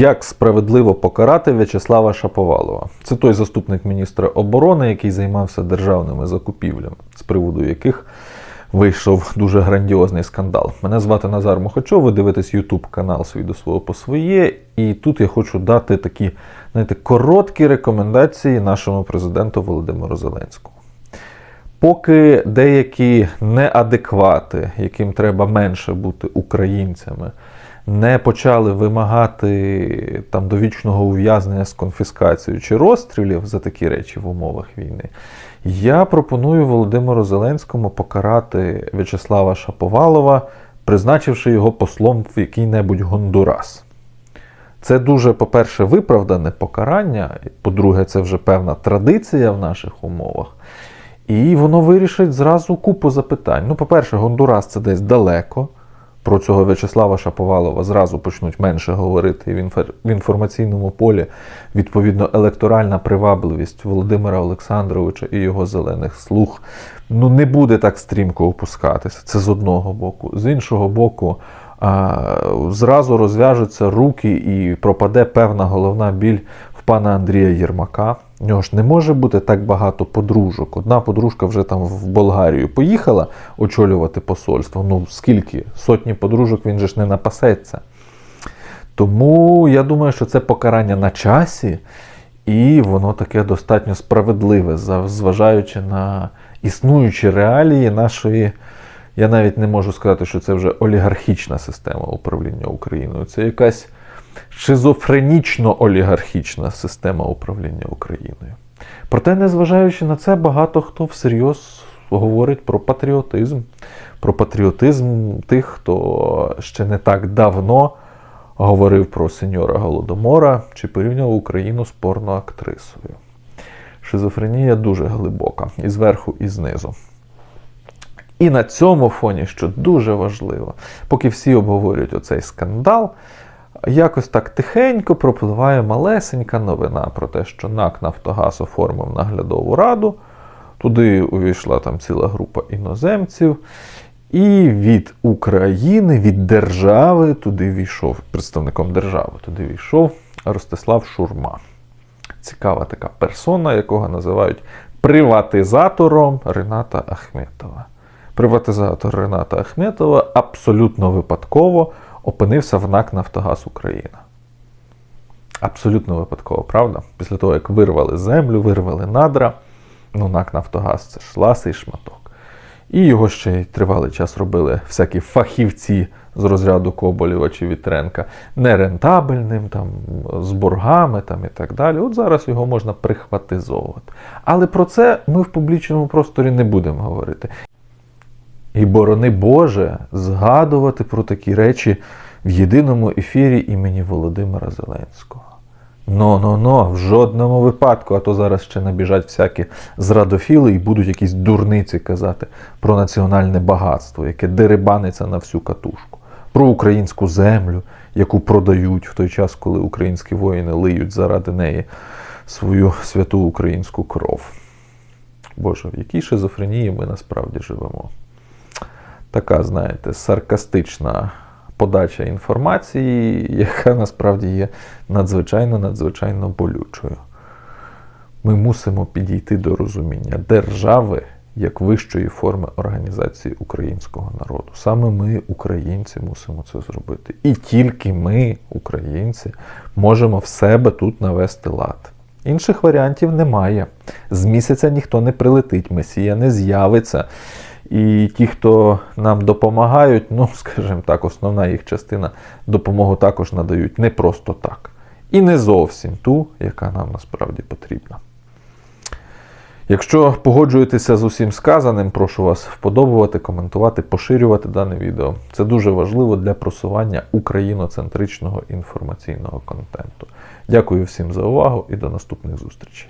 Як справедливо покарати В'ячеслава Шаповалова? Це той заступник міністра оборони, який займався державними закупівлями, з приводу яких вийшов дуже грандіозний скандал. Мене звати Назар Мухачов, ви дивитесь YouTube канал свій до свого по своє. І тут я хочу дати такі, знаєте, короткі рекомендації нашому президенту Володимиру Зеленському. Поки деякі неадеквати, яким треба менше бути українцями, не почали вимагати там довічного ув'язнення з конфіскацією чи розстрілів за такі речі в умовах війни, я пропоную Володимиру Зеленському покарати В'ячеслава Шаповалова, призначивши його послом в який-небудь Гондурас. Це дуже, по-перше, виправдане покарання. По-друге, це вже певна традиція в наших умовах. І воно вирішить зразу купу запитань. Ну, по-перше, Гондурас це десь далеко. Про цього В'ячеслава Шаповалова зразу почнуть менше говорити. В, інформаційному полі, відповідно, електоральна привабливість Володимира Олександровича і його зелених слуг ну, не буде так стрімко опускатися. Це з одного боку. З іншого боку, зразу розв'яжуться руки і пропаде певна головна біль в пана Андрія Єрмака. У нього ж не може бути так багато подружок. Одна подружка вже там в Болгарію поїхала очолювати посольство. Ну скільки? Сотні подружок він же ж не напасеться. Тому я думаю, що це покарання на часі, і воно таке достатньо справедливе, зважаючи на існуючі реалії нашої. Я навіть не можу сказати, що це вже олігархічна система управління Україною. Це якась шизофренічно-олігархічна система управління Україною. Проте, незважаючи на це, багато хто всерйоз говорить про патріотизм, про патріотизм тих, хто ще не так давно говорив про сеньора Голодомора чи порівнював Україну з порноактрисою. Шизофренія дуже глибока, і зверху, і знизу. І на цьому фоні, що дуже важливо, поки всі обговорюють оцей скандал, якось так тихенько пропливає малесенька новина про те, що НАК Нафтогаз оформив наглядову раду. Туди увійшла там ціла група іноземців. І від України, від держави туди війшов, представником держави туди війшов Ростислав Шурма. Цікава така персона, якого називають приватизатором Рената Ахметова. Приватизатор Рената Ахметова абсолютно випадково опинився в НАК Нафтогаз Україна. Абсолютно випадково, правда? Після того, як вирвали землю, вирвали надра, ну НАК Нафтогаз це ж ласий шматок. І його ще й тривалий час робили всякі фахівці з розряду Коболєва чи Вітренка нерентабельним, там, з боргами там, і так далі. От зараз його можна прихватизовувати. Але про це ми в публічному просторі не будемо говорити. І борони Боже згадувати про такі речі в єдиному ефірі імені Володимира Зеленського. Но-но-но, в жодному випадку, а то зараз ще набіжать всякі зрадофіли і будуть якісь дурниці казати про національне багатство, яке дерибаниться на всю катушку, про українську землю, яку продають в той час, коли українські воїни лиють заради неї свою святу українську кров. Боже, в якій шизофренії ми насправді живемо? Така, знаєте, саркастична подача інформації, яка насправді є надзвичайно-надзвичайно болючою. Ми мусимо підійти до розуміння держави як вищої форми організації українського народу. Саме ми, українці, мусимо це зробити. І тільки ми, українці, можемо в себе тут навести лад. Інших варіантів немає. З місяця ніхто не прилетить, Месія не з'явиться. І ті, хто нам допомагають, ну, скажімо так, основна їх частина допомогу також надають не просто так. І не зовсім ту, яка нам насправді потрібна. Якщо погоджуєтеся з усім сказаним, прошу вас вподобувати, коментувати, поширювати дане відео. Це дуже важливо для просування україноцентричного інформаційного контенту. Дякую всім за увагу і до наступних зустрічей.